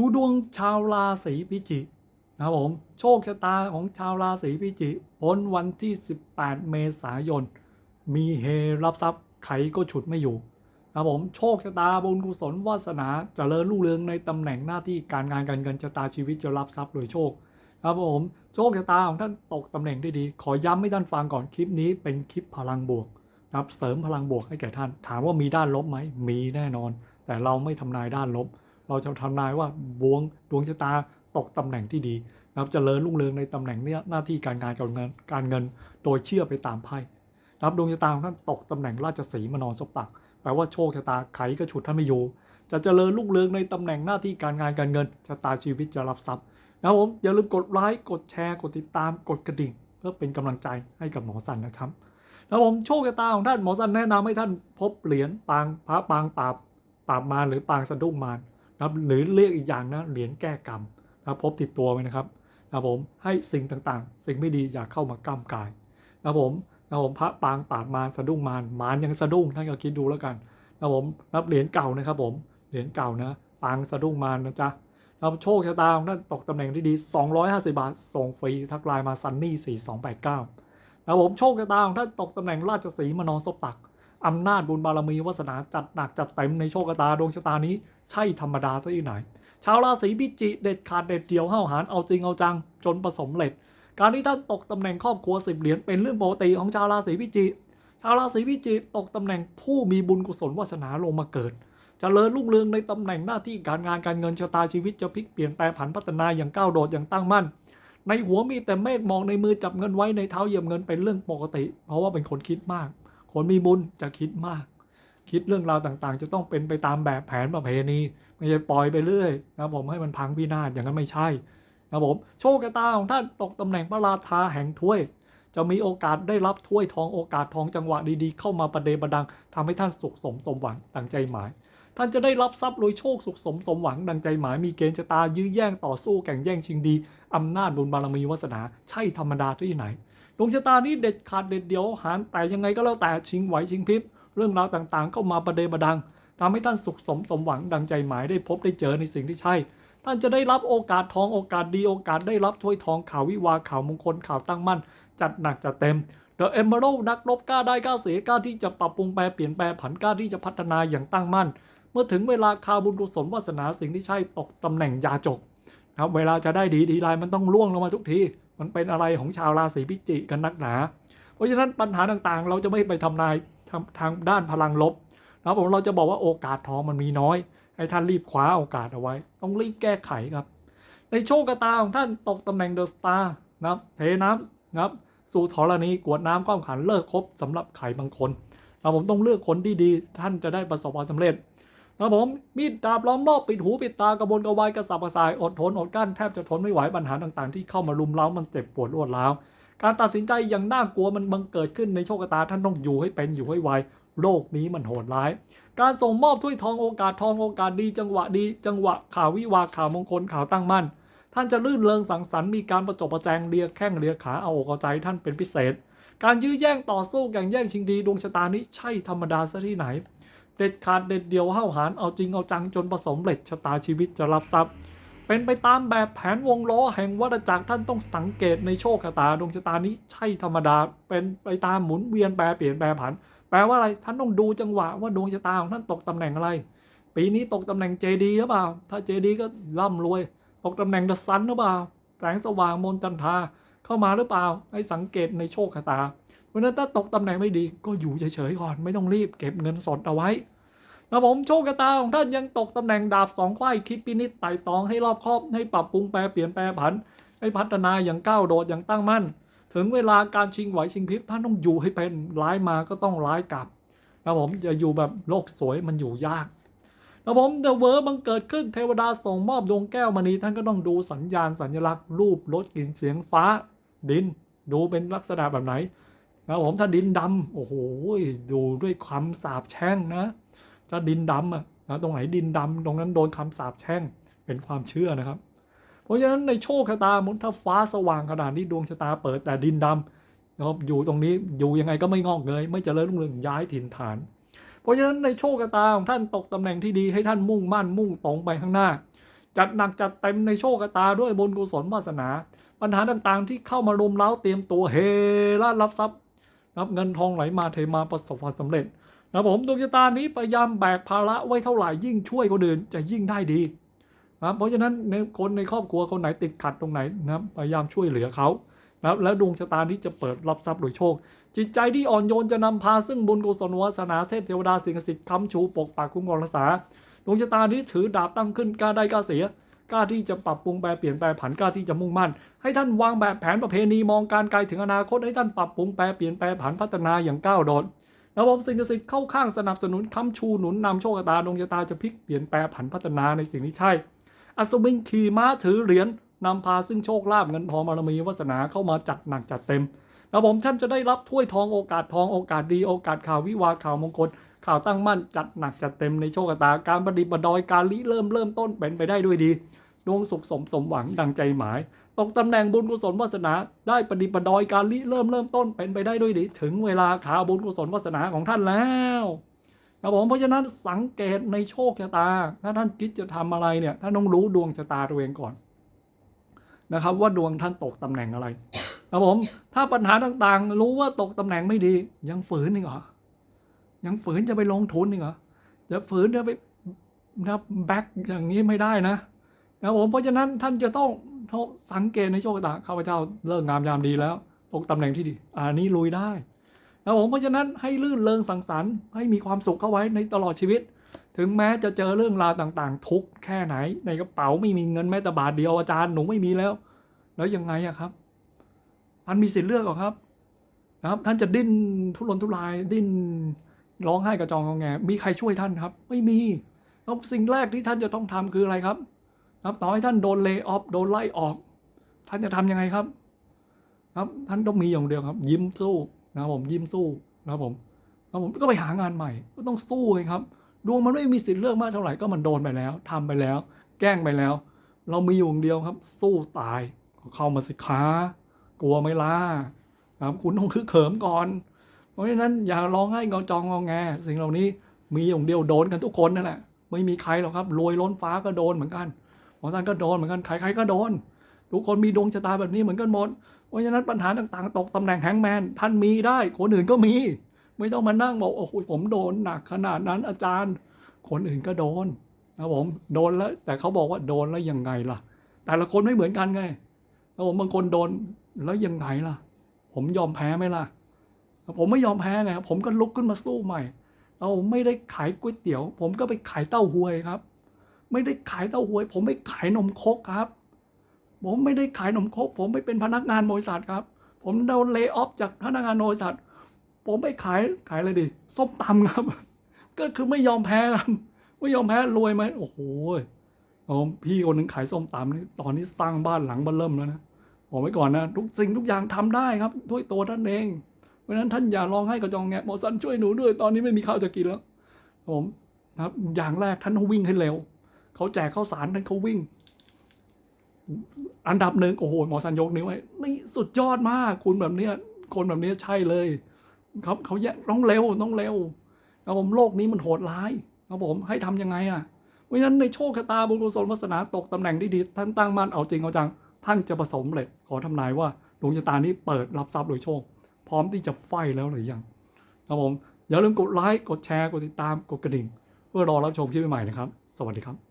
ดูดวงชาวราศีพิจิกนะครับผมโชคชะตาของชาวราศีพิจิกพ้นวันที่ 18 เมษายน มีเฮรับทรัพย์ไขก็ฉุดไม่อยู่นะครับผมโชคชะตาบุญกุศลวาสนาเจริญรุ่งเรืองในตำแหน่งหน้าที่การงานการเงินชะตาชีวิตจะรับทรัพย์โดยโชคนะครับผมโชคชะตาของท่านตกตำแหน่งได้ดี ขอย้ำให้ท่านฟังก่อนคลิปนี้เป็นคลิปพลังบวกนะครับเสริมพลังบวกให้แก่ท่าน ถามว่ามีด้านลบไหมมีแน่นอน แต่เราไม่ทำนายด้านลบ เราจะทำนายว่าดวงดวงชะตาตกตำแหน่งที่ดีนะครับเจริญรุ่งเรืองในตำแหน่งเนี้ยหน้าที่การงานการเงินการเงิน โดยเชื่อไปตามไพ่นะครับดวงชะตาของท่านตกตำแหน่งราชสีมานอนซบตักแปลว่าโชคชะตาไขก็ฉุดท่านไม่อยู่จะเจริญรุ่งเรืองในตำแหน่งหน้าที่การงานการเงินชะตาชีวิตจะรับทรัพย์นะครับผมอย่าลืมกดไลค์กดแชร์กดติดตามกดกระดิ่ง เพื่อเป็นกำลังใจให้กับหมอสันนะครับแล้วผมโชคชะตาของท่านหมอสันแนะนำให้ท่านพบเหรียญปางพระปางปราบปราบมารหรือปางสะดุ้งมาร นะหรือเรียกอีกอย่างนะเหรียญแก้กรรมนะพบติดตัวไว้นะครับนะผมให้สิ่งต่างๆ สิ่งไม่ดีอย่าเข้ามาก้ามกายนะผมนะผมพระปางปาบมารสะดุ้งมารมารยังสะดุ้งท่านก็คิดดูแล้วกันนะผมรับเหรียญเก่านะครับผมเหรียญเก่านะปางสะดุ้งมารนะจ๊ะนะครับโชคชะตาของท่านตกตำแหน่งที่ดี 250 บาท ส่งฟรีทักไลน์มาซันนี่ 4289นะผมโชคชะตาของท่านตกตำแหน่งราชสีมานอนซบตักอำนาจบุญบารมีวาสนาจัดหนักจัดเต็มในโชคชะตาดวงชะตานี้ ใช่ธรรมดาซะที่ไหน ชาวราศีพิจิเด็ดขาดเด็ดเดี่ยวห้าวหาญเอาจริงเอาจัง จนประสมเร็จ การที่ท่านตกตำแหน่งครอบครัวสิบเหรียญเป็นเรื่องปกติของชาวราศีพิจิชาวราศีพิจิตกตำแหน่งผู้มีบุญกุศลวาสนาลงมาเกิดจเจริญรุ่งเรืองในตำแหน่งหน้าที่การงานการเงินชะตาชีวิตจะพลิกเปลี่ยนแปลผันพัฒนาอย่างก้าวโดดอย่างตั้งมั่น ในหัวมีแต่เมฆมองในมือจับเงินไว้ในเท้าเหยียบเงินเป็นเรื่องปกติ เพราะว่าเป็นคนคิดมาก คนมีบุญจะคิดมาก คิดเรื่องราวต่างๆ จะต้องเป็นไปตามแบบแผนประเพณีไม่ใช่ปล่อยไปเรื่อยนะผมให้มันพังพินาศอย่างนั้นไม่ใช่นะผมโชคชะตาของท่านตกตำแหน่งพระราชาแห่งถ้วย จะมีโอกาสได้รับถ้วยทองโอกาสทองจังหวะดีๆ เข้ามาประเดประดังทำให้ท่านสุขสมสมหวังดังใจหมาย ท่านจะได้รับทรัพย์โดยโชคสุขสมสมหวังดังใจหมายมีเกณฑ์ชะตายื้อแย่งต่อสู้แข่งแย่งชิงดีอำนาจบุญบารมีวาสนา ใช่ธรรมดาที่ไหนดวงชะตานี้เด็ดขาดเด็ดเดียวหารแต่ยังไงก็แล้วแต่ชิงไหวชิงพริบ เรื่องราวต่างๆ เข้ามาประเดประดังทำให้ท่านสุขสมสมหวังดังใจหมายได้พบได้เจอในสิ่งที่ใช่ ท่านจะได้รับโอกาสทองโอกาสดีโอกาสได้รับถ้วยทองข่าววิวาข่าวมงคลข่าวตั้งมั่น จัดหนักจัดเต็ม The Emerald นักรบกล้าได้กล้าเสียกล้าที่จะปรับปรุงแปลเปลี่ยนแปลผันกล้าที่จะพัฒนาอย่างตั้งมั่น เมื่อถึงเวลาข่าวบุญกุศลวาสนาสิ่งที่ใช่ตกตำแหน่งยาจกครับเวลาจะได้ดีดีลายมันต้องล่วงลงมาทุกที มันเป็นอะไรของชาวราศีพิจิกกันนักหนา เพราะฉะนั้นปัญหาต่างๆ เราจะไม่ไปทำนาย ทางด้านพลังลบนะผมเราจะบอกว่าโอกาสทองมันมีน้อย ให้ท่านรีบคว้าโอกาสเอาไว้ ต้องรีบแก้ไขครับ ในโชคชะตาของท่านตกตำแหน่งเดอะสตาร์นะครับเทน้ำนะครับ สู่ธรณีกวดน้ำก้อมขันเลิกครบสำหรับไข่บางคนนะครับผมต้องเลือกคนที่ดีท่านจะได้ประสบความสำเร็จนะผมมีดดาบล้อมรอบปิดหูปิดตากระบนกระวายกระสับกระส่ายอดทนอดกั้นแทบจะทนไม่ไหวปัญหาต่างๆ ที่เข้ามารุมเร้ามันเจ็บปวดรวดร้าว การตัดสินใจอย่างน่ากลัวมันบังเกิดขึ้นในโชคชะตาท่านต้องอยู่ให้เป็นอยู่ให้ไวโลกนี้มันโหดร้าย การส่งมอบถ้วยทองโอกาสทองโอกาสดี จังหวะดี จังหวะข่าววิวาข่าวมงคลข่าวตั้งมั่น ท่านจะลื่นเริงสังสรรค์มีการประจบประแจงเลียแข้งเลียขาเอาอกเอาใจท่านเป็นพิเศษ การยื้อแย่งต่อสู้แข่งแย่งชิงดีดวงชะตานี้ใช่ธรรมดาซะที่ไหน เด็ดขาดเด็ดเดียวห้าวหาญเอาจริงเอาจังจนผสมเร็จชะตาชีวิตจะรับทรัพย์ เป็นไปตามแบบแผนวงล้อแห่งวัฏจักรท่านต้องสังเกตในโชคชะตาดวงชะตานี้ใช่ธรรมดา เป็นไปตามหมุนเวียนแปรเปลี่ยนแปรผัน แปลว่าอะไรท่านต้องดูจังหวะว่าดวงชะตาของท่านตกตำแหน่งอะไร ปีนี้ตกตำแหน่งเจดีหรือเปล่า ถ้าเจดีก็ร่ำรวย ตกตำแหน่งเดอะซันหรือเปล่า แสงสว่างมนจันทาเข้ามาหรือเปล่า ให้สังเกตในโชคชะตา เพราะนั้นถ้าตกตำแหน่งไม่ดี ก็อยู่เฉยๆก่อนไม่ต้องรีบเก็บเงินสดเอาไว้ นะผมโชคชะตาของท่านยังตกตำแหน่งดาบสองควายคิดพินิจไต่ตองให้รอบคอบให้ปรับปรุงแปรเปลี่ยนแปรผัน ให้พัฒนาอย่างก้าวโดดอย่างตั้งมั่น ถึงเวลาการชิงไหวชิงพริบท่านต้องอยู่ให้เป็นร้ายมาก็ต้องร้ายกลับนะผมจะอยู่แบบโลกสวยมันอยู่ยากนะผมเดอะเวอร์บังเกิดขึ้นเทวดาส่งมอบดวงแก้วมณีท่านก็ต้องดูสัญญาณสัญลักษณ์รูปรสกลิ่นเสียงฟ้า ดิน ดูเป็นลักษณะแบบไหนนะผมถ้าดินดำโอ้โหดูด้วยความสาบแช่งนะ ถ้าดินดำอะนะตรงไหนดินดำตรงนั้นโดนคำสาปแช่งเป็นความเชื่อนะครับ เพราะฉะนั้นในโชคชะตามุนถ้าฟ้าสว่างขนาดนี้ดวงชะตาเปิดแต่ดินดำนะครับอยู่ตรงนี้อยู่ยังไงก็ไม่งอกเงยไม่เจริญรุ่งเรืองย้ายถิ่นฐาน เพราะฉะนั้นในโชคชะตาของท่านตกตำแหน่งที่ดีให้ท่านมุ่งมั่นมุ่งตรงไปข้างหน้า จัดหนักจัดเต็มในโชคชะตาด้วยบุญกุศลวาสนา ปัญหาต่างๆ ที่เข้ามารุมเร้าเตรียมตัวเฮล่ารับทรัพย์รับเงินทองไหลมาเทมาประสบความสำเร็จ นะผมดวงชะตานี้พยายามแบกภาระไว้เท่าไหร่ยิ่งช่วยคนอื่นจะยิ่งได้ดีนะเพราะฉะนั้นในคนในครอบครัวคนไหนติดขัดตรงไหนนะพยายามช่วยเหลือเขานะแล้วดวงชะตานี้จะเปิดรับทรัพย์โดยโชค จิตใจที่อ่อนโยนจะนำพาซึ่งบุญกุศลวาสนาเทพเทวดาสิ่งศักดิ์สิทธิ์ค้ำชูปกปักคุ้มครองรักษาดวงชะตานี้ถือดาบตั้งขึ้นกล้าได้กล้าเสียกล้าที่จะปรับปรุงแปลเปลี่ยนแปลผันกล้าที่จะมุ่งมั่น ให้ท่านวางแบบแผนประเพณีมองการไกลถึงอนาคตให้ท่านปรับปรุงแปลเปลี่ยนแปลผันพัฒนาอย่างก้าวโดด ระบบสิ่งศักดิ์สิทธิ์เข้าข้างสนับสนุนค้ำชูหนุนนำโชคชะตาดวงชะตาจะพลิกเปลี่ยนแปลผันพัฒนาในสิ่งที่ใช่ อัศวินขี่ม้าถือเหรียญนำพาซึ่งโชคลาภเงินทองบารมีวาสนาเข้ามาจัดหนักจัดเต็มแล้วผมท่านจะได้รับถ้วยทองโอกาสทองโอกาสดีโอกาสข่าววิวาข่าวมงคลข่าวตั้งมั่นจัดหนักจัดเต็มในโชคชะตาการประดิษฐ์ประดอยการริเริ่มเริ่มต้นเป็นไปได้ด้วยดีดวงสุขสมสมหวังดังใจหมาย ตกตำแหน่งบุญกุศลวาสนา ได้ประดิประดอยการริเริ่มเริ่มต้นเป็นไปได้ด้วยดี ถึงเวลาข่าวบุญกุศลวาสนาของท่านแล้วครับผมเพราะฉะนั้นสังเกตในโชคชะตา ถ้าท่านคิดจะทำอะไรเนี่ยท่านต้องรู้ดวงชะตาตัวเองก่อนนะครับ ว่าดวงท่านตกตำแหน่งอะไรครับผมถ้าปัญหาต่างๆ รู้ว่าตกตำแหน่งไม่ดี ยังฝืนอีกเหรอยังฝืนจะไปลงทุนอีกเหรอจะฝืนจะไปนะแบ็กอย่างนี้ไม่ได้นะนะครับผมเพราะฉะนั้นท่านจะต้อง สังเกตในโชคชะตาข้าพเจ้าเลิกงามยามดีแล้วตกตำแหน่งที่ดีอันนี้ลุยได้นะผมเพราะฉะนั้นให้ลื่นเริงสังสรรค์ให้มีความสุขเข้าไว้ในตลอดชีวิต ถึงแม้จะเจอเรื่องราวต่างๆ ทุกข์แค่ไหน ในกระเป๋าไม่มีเงินแม้แต่บาทเดียวอาจารย์หนูไม่มีแล้ว แล้วยังไงอะครับท่านมีสิทธิ์เลือกหรอครับนะครับท่านจะดิ้นทุรนทุรายดิ้นร้องไห้กระจองงอแงมีใครช่วยท่านครับ ไม่มีแล้วสิ่งแรกที่ท่านจะต้องทำคืออะไรครับ ครับต่อให้ท่านโดนเล y o อ f โดนไล่ออก ท่านจะทำยังไงครับ ครับท่านต้องมีอย่างเดียวครับ ยิ้มสู้นะครับผมยิ้มสู้นะครับผมครับผมก็ไปหางานใหม่ ก็ต้องสู้ไงครับดวงมันไม่มีสิทธิ์เลือกมากเท่าไหร่ก็มันโดนไปแล้วทำไปแล้ว แกล้งไปแล้ว เรามีอยู่อย่างเดียวครับ สู้ตายเข้ามาสิค้ากลัวไม่ล่ะครับคุณต้องคึกเขิมก่อน เพราะฉะนั้นอย่าร้องไห้งาจองงอแง สิ่งเหล่านี้มีอย่างเดียวโดนกันทุกคนนั่นแหละไม่มีใครหรอกครับรวยล้นฟ้าก็โดนเหมือนกัน หมอท่านก็โดนเหมือนกันใครๆก็โดน ทุกคนมีดวงชะตาแบบนี้เหมือนกันหมด เพราะฉะนั้นปัญหาต่างๆ ตกตำแหน่งแฮงแมนท่านมีได้ คนอื่นก็มี ไม่ต้องมานั่งบอกโอ้โหผมโดนหนักขนาดนั้นอาจารย์ คนอื่นก็โดนนะผมโดนแล้ว แต่เขาบอกว่าโดนแล้วยังไงล่ะ แต่ละคนไม่เหมือนกันไงแล้วผมบางคนโดนแล้วยังไงล่ะ ผมยอมแพ้ไหมล่ะ ผมไม่ยอมแพ้ไงผมก็ลุกขึ้นมาสู้ใหม่เราไม่ได้ขายก๋วยเตี๋ยว ผมก็ไปขายเต้าหวยครับ ไม่ได้ขายเต้าหวย ผมไปขายนมคกครับ ผมไม่ได้ขายนมคก ผมไปเป็นพนักงานบริษัทครับ ผมโดนเล y o อ f จากพนักงานบริษัท ผมไปขายขายอะไรดิส้มตำครับ ก็คือไม่ยอมแพ้ครับไม่ยอมแพ้รวยไหมโอ้โหอ๋อพี่คนหนึ่งขายส้มตำนี่ตอนนี้สร้างบ้านหลังบ้านเริ่มแล้วนะบอกไว้ก่อนนะทุกสิ่งทุกอย่างทำได้ครับ ด้วยตัวท่านเอง เพราะฉะนั้นท่านอย่าร้องให้กระจองแงะหมอสันช่วยหนูด้วย ตอนนี้ไม่มีข้าวจะกินแล้วผมนะครับ อย่างแรกท่านต้องวิ่งให้เร็ว เขาแจกข้าวสารท่านเขาวิ่ง อันดับหนึ่งโอ้โหหมอสันยกนิ้วไว้นี่สุดยอดมาก คุณแบบเนี้ย คนแบบเนี้ยใช่เลยครับเขาแยกต้องเร็วต้องเร็วครับผมโลกนี้มันโหดร้ายครับผมให้ทำยังไงอะเพราะฉะนั้นในโชคชะตาบุญกุศลวาสนาตกตำแหน่งที่ดีท่านตั้งมั่นเอาจริงเอาจัง ท่านจะประสบเลยขอทำนายว่าดวงชะตานี้เปิดรับทรัพย์โดยโชค พร้อมที่จะไฟแล้วหรือยังครับผมอย่าลืมกดไลค์กดแชร์กดติดตามกดกระดิ่ง เพื่อรอรับชมคลิปใหม่นะครับ สวัสดีครับ